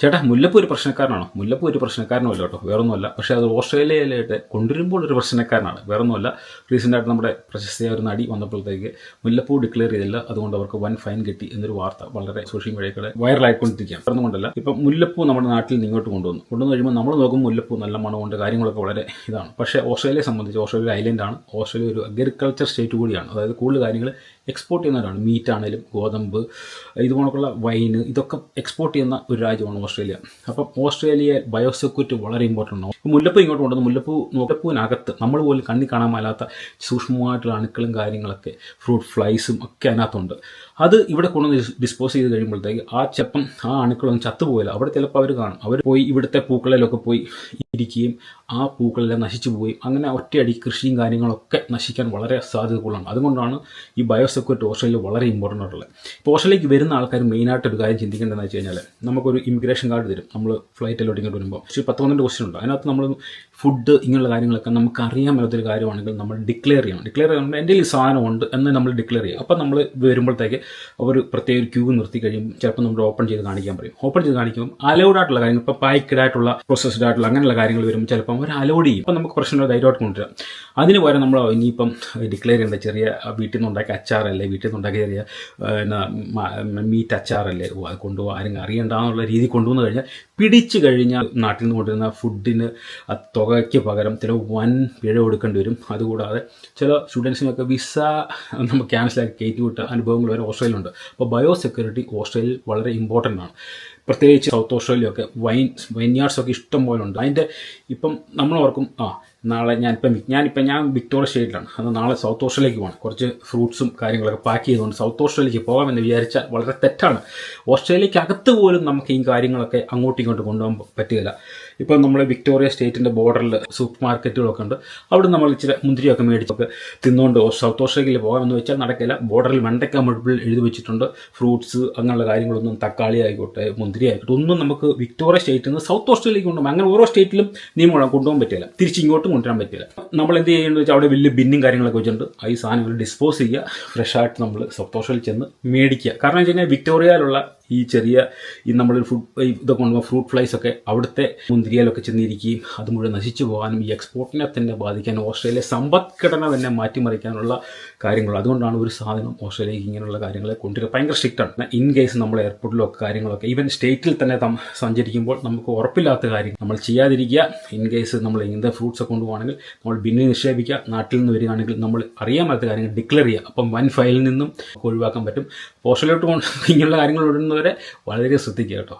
ചേട്ടാ മുല്ലപ്പൂ ഒരു പ്രശ്നക്കാരനാണോ? മുല്ലപ്പൂ ഒരു പ്രശ്നക്കാരനുമല്ല കേട്ടോ വേറൊന്നുമല്ല. പക്ഷേ അത് ഓസ്ട്രേലിയയിലായിട്ട് കൊണ്ടുവരുമ്പോൾ ഒരു പ്രശ്നക്കാരനാണ് വേറൊന്നുമല്ല. റീസെന്റായിട്ട് നമ്മുടെ പ്രശസ്തയായ ഒരു നടി വന്നപ്പോഴത്തേക്ക് മുല്ലപ്പൂ ഡിക്ലെയർ ചെയ്തില്ല. അതുകൊണ്ട് അവർക്ക് വൻ ഫൈൻ കിട്ടി എന്നൊരു വാർത്ത വളരെ സോഷ്യൽ മീഡിയയുടെ വൈറലായിക്കൊണ്ടിരിക്കുകയാണ് വേറൊന്നുകൊണ്ടല്ല ഇപ്പം മുല്ലപ്പൂ നമ്മുടെ നാട്ടിൽ നിന്ന് ഇങ്ങോട്ട് കൊണ്ടുവന്നു. കൊണ്ടുവന്ന് കഴിയുമ്പോൾ നമ്മൾ നോക്കും മുല്ലപ്പൂ നല്ല മണമുണ്ട് കാര്യങ്ങളൊക്കെ വളരെ ഇതാണ്. പക്ഷേ ഓസ്ട്രേലിയയെ സംബന്ധിച്ച് ഓസ്ട്രേലിയ ഒരു ഐലൻഡാണ് ഓസ്ട്രേലിയ ഒരു അഗ്രികൾച്ചർ സ്റ്റേറ്റ് കൂടിയാണ്. അതായത് കൂടുതൽ കാര്യങ്ങൾ എക്സ്പോർട്ട് ചെയ്യുന്നവരാണ്. മീറ്റ് ആണെങ്കിലും ഗോതമ്പ് ഇതുപോലുള്ള വൈന് ഇതൊക്കെ എക്സ്പോർട്ട് ചെയ്യുന്ന ഒരു രാജ്യമാണ് ഓസ്ട്രേലിയ. അപ്പം ഓസ്ട്രേലിയ ബയോസെക്യൂരിറ്റി വളരെ ഇമ്പോർട്ടന്റ് ആണ്. മുല്ലപ്പൂ ഇങ്ങോട്ട് കൊണ്ടുവന്ന്. മുല്ലപ്പൂ മുല്ലപ്പൂവിനകത്ത് നമ്മൾ പോലും കണ്ണി കാണാൻ മേലാത്ത സൂക്ഷ്മമായിട്ടുള്ള അണുക്കളും കാര്യങ്ങളൊക്കെ ഫ്രൂട്ട് ഫ്ലൈസും ഒക്കെ അതിനകത്തുണ്ട്. അത് ഇവിടെ കൊണ്ടുവന്ന് ഡിസ്പോസ് ചെയ്ത് കഴിയുമ്പോഴത്തേക്ക് ആ ചെപ്പം ആ അണുക്കളൊന്നും ചത്തുപോയില്ല അവിടെ ചിലപ്പോൾ അവർ കാണും. അവർ പോയി ഇവിടുത്തെ പൂക്കളിലൊക്കെ പോയി ഇരിക്കുകയും ആ പൂക്കളെല്ലാം നശിച്ചു പോയി. അങ്ങനെ ഒറ്റയടി കൃഷിയും കാര്യങ്ങളൊക്കെ നശിക്കാൻ വളരെ സാധ്യത കൂടുതലാണ് അതുകൊണ്ടാണ് ഈ ബയോസെക്യൂരിറ്റി ഓസ്ട്രേലിയ വളരെ ഇമ്പോർട്ടന്റ് ആയിട്ടുള്ളത്. ഇപ്പോൾ ഓസ്ട്രേലിയക്ക് വരുന്ന ആൾക്കാർ മെയിനായിട്ട് ഒരു കാര്യം ചിന്തിക്കേണ്ടതെന്ന് വെച്ച് കഴിഞ്ഞാൽ നമുക്കൊരു ഇമിഗ്രേഷൻ കാർഡ് തരും. നമ്മൾ ഫ്ലൈറ്റിലോട്ട് ഇങ്ങോട്ട് വരുമ്പോൾ പക്ഷേ പത്ത് പന്ത്രണ്ട് ക്വസ്റ്റ്യൻ ഉണ്ട്. അതിനകത്ത് നമ്മൾ ഫുഡ് ഇങ്ങനെയുള്ള കാര്യങ്ങളൊക്കെ നമുക്ക് അറിയാൻ പറ്റാത്തൊരു കാര്യമാണെങ്കിൽ നമ്മൾ ഡിക്ലെയർ ചെയ്യണം. ഡിക്ലെയർ ചെയ്യുമ്പോൾ എന്റെ ഈ സാധനം ഉണ്ട് എന്ന് നമ്മൾ ഡിക്ലെയർ ചെയ്യും. അപ്പോൾ നമ്മൾ വരുമ്പോഴത്തേക്ക് അവർ പ്രത്യേക ഒരു ക്യൂ നിർത്തി കഴിയുമ്പോൾ ചിലപ്പോൾ നമ്മൾ ഓപ്പൺ ചെയ്ത് കാണിക്കാൻ പറയും. ഓപ്പൺ ചെയ്ത് കാണിക്കുമ്പോൾ അലൗഡ് ആയിട്ടുള്ള കാര്യങ്ങൾ ഇപ്പോൾ പായ്ക്കഡ് ആയിട്ടുള്ള പ്രോസസ്ഡ് ആയിട്ടുള്ള അങ്ങനെയുള്ള കാര്യങ്ങൾ വരുമ്പോൾ ചിലപ്പോൾ അവർ അലോഡ് ചെയ്യും. അപ്പോൾ നമുക്ക് പ്രശ്നമില്ല ധൈര്യമായിട്ട് കൊണ്ടുവരാം അതിന് പകരം നമ്മൾ ഇനിയിപ്പം ഡിക്ലെയർ ചെയ്യേണ്ട ചെറിയ വീട്ടിൽ നിന്ന് ഉണ്ടാക്കിയ അച്ചാറല്ലേ വീട്ടിൽ നിന്ന് ഉണ്ടാക്കിയ ചെറിയ മീറ്റ് അച്ചാറല്ലേ ഓ അത് കൊണ്ടുപോകാൻ ആരും അറിയണ്ടെന്നുള്ള രീതി കൊണ്ടുവന്നു കഴിഞ്ഞാൽ പിടിച്ചു കഴിഞ്ഞാൽ നാട്ടിൽ നിന്ന് കൊണ്ടുവരുന്ന ഫുഡിന് ആ തുകയ്ക്ക് പകരം ചില വൻ പിഴ കൊടുക്കേണ്ടി വരും. അതുകൂടാതെ ചില സ്റ്റുഡൻസിനൊക്കെ വിസ നമ്മൾ ക്യാൻസലാക്കി കയറ്റി വിട്ട അനുഭവങ്ങൾ വരെ ഓസ്ട്രേലിയ ഉണ്ട് അപ്പോൾ ബയോ സെക്യൂരിറ്റി ഓസ്ട്രേലിയയിൽ വളരെ ഇമ്പോർട്ടന്റ് ആണ്. പ്രത്യേകിച്ച് സൗത്ത് ഓസ്ട്രേലിയൊക്കെ വൈൻ വൈൻയാർഡ്സൊക്കെ ഇഷ്ടം പോലെ ഉണ്ട്. അതിന്റെ ഇപ്പം നമ്മൾ ഓർക്കും ആ നാളെ ഞാനിപ്പം ഞാനിപ്പം ഞാൻ വിക്ടോറിയ സ്റ്റേറ്റിലാണ്. അത് നാളെ സൗത്ത് ഓസ്ട്രേലിയക്ക് പോകണം. കുറച്ച് ഫ്രൂട്ട്സും കാര്യങ്ങളൊക്കെ പാക്ക് ചെയ്തുകൊണ്ട് സൗത്ത് ഓസ്ട്രേലിയക്ക് പോകാമെന്ന് വിചാരിച്ചാൽ വളരെ തെറ്റാണ്. ഓസ്ട്രേലിയക്ക് അകത്ത് പോലും നമുക്ക് ഈ കാര്യങ്ങളൊക്കെ അങ്ങോട്ടും ഇങ്ങോട്ടും കൊണ്ടുപോകാൻ പറ്റുകയില്ല. ഇപ്പം നമ്മൾ വിക്ടോറിയ സ്റ്റേറ്റിന്റെ ബോർഡറിൽ സൂപ്പർ മാർക്കറ്റുകളൊക്കെ ഉണ്ട്. അവിടെ നമ്മൾ ഇച്ചിരി മുന്തിരിയൊക്കെ മേടിച്ചൊക്കെ തിന്നുകൊണ്ട് സൗത്ത് ഓസ്ട്രേലിയയിൽ പോകാമെന്ന് വെച്ചാൽ നടക്കില്ല. ബോർഡറിൽ വെണ്ടയ്ക്ക മുഴുപ്പിൽ എഴുതി വെച്ചിട്ടുണ്ട്. ഫ്രൂട്ട്സ് അങ്ങനെയുള്ള കാര്യങ്ങളൊന്നും തക്കാളി ആയിക്കോട്ടെ മുന്തിരി ആയിക്കോട്ടെ ഒന്നും നമുക്ക് വിക്ടോറിയ സ്റ്റേറ്റിൽ നിന്ന് സൗത്ത് ഓസ്ട്രേലിയക്ക് കൊണ്ടുപോകും അങ്ങനെ ഓരോ സ്റ്റേറ്റിലും നിയമം കൊണ്ടുപോകാൻ പറ്റില്ല. തിരിച്ച് ഇങ്ങോട്ടും കൊണ്ടുവരാൻ പറ്റില്ല. നമ്മൾ എന്ത് ചെയ്യുന്നത് വെച്ചാൽ അവിടെ വലിയ ബിന്നും കാര്യങ്ങളൊക്കെ വെച്ചിട്ടുണ്ട്. ഈ സാധനങ്ങൾ ഡിസ്പോസ് ചെയ്യുക. ഫ്രഷ് ആയിട്ട് നമ്മൾ സൗത്ത് ഓസ്ട്രേലിയയിൽ ചെന്ന് മേടിക്കുക. കാരണം വെച്ച് കഴിഞ്ഞാൽ വിക്ടോറിയയിലുള്ള ഈ ചെറിയ ഈ നമ്മൾ ഫുഡ് ഇതൊക്കെ കൊണ്ടുപോകുന്ന ഫ്രൂട്ട് ഫ്ലൈസ് ഒക്കെ അവിടുത്തെ മുന്തിരിയാലൊക്കെ ചെന്നിരിക്കുകയും അത് മുഴുവൻ നശിച്ചു പോകാനും ഈ എക്സ്പോർട്ടിനെ തന്നെ ബാധിക്കാൻ ഓസ്ട്രേലിയ സമ്പദ്ഘടന തന്നെ മാറ്റിമറിക്കാനുള്ള കാര്യങ്ങൾ. അതുകൊണ്ടാണ് ഒരു സാധനം ഓസ്ട്രേലിയക്ക് ഇങ്ങനെയുള്ള കാര്യങ്ങളെ കൊണ്ടുവരിക. ഭയങ്കര സ്ട്രിക്റ്റ് ആണ്. ഇൻ കേസ് നമ്മൾ എയർപോർട്ടിലൊക്കെ കാര്യങ്ങളൊക്കെ ഈവൻ സ്റ്റേറ്റിൽ തന്നെ സഞ്ചരിക്കുമ്പോൾ നമുക്ക് ഉറപ്പില്ലാത്ത കാര്യം നമ്മൾ ചെയ്യാതിരിക്കുക. ഇൻ കേസ് നമ്മൾ ഇങ്ങനത്തെ ഫ്രൂട്ട്സ് ഒക്കെ കൊണ്ടുപോകണമെങ്കിൽ നമ്മൾ ബിന്നിൽ നിക്ഷേപിക്കുക. നാട്ടിൽ നിന്ന് വരികയാണെങ്കിൽ നമ്മൾ അറിയാൻ പറ്റാത്ത കാര്യങ്ങൾ ഡിക്ലെയർ ചെയ്യുക. അപ്പം വൺ ഫയലിൽ നിന്നും ഒഴിവാക്കാൻ പറ്റും. ഓസ്ട്രേലിയോട്ട് കൊണ്ട് ഇങ്ങനെയുള്ള കാര്യങ്ങൾ ഇടുന്നവരെ വളരെ ശ്രദ്ധിക്കുക കേട്ടോ.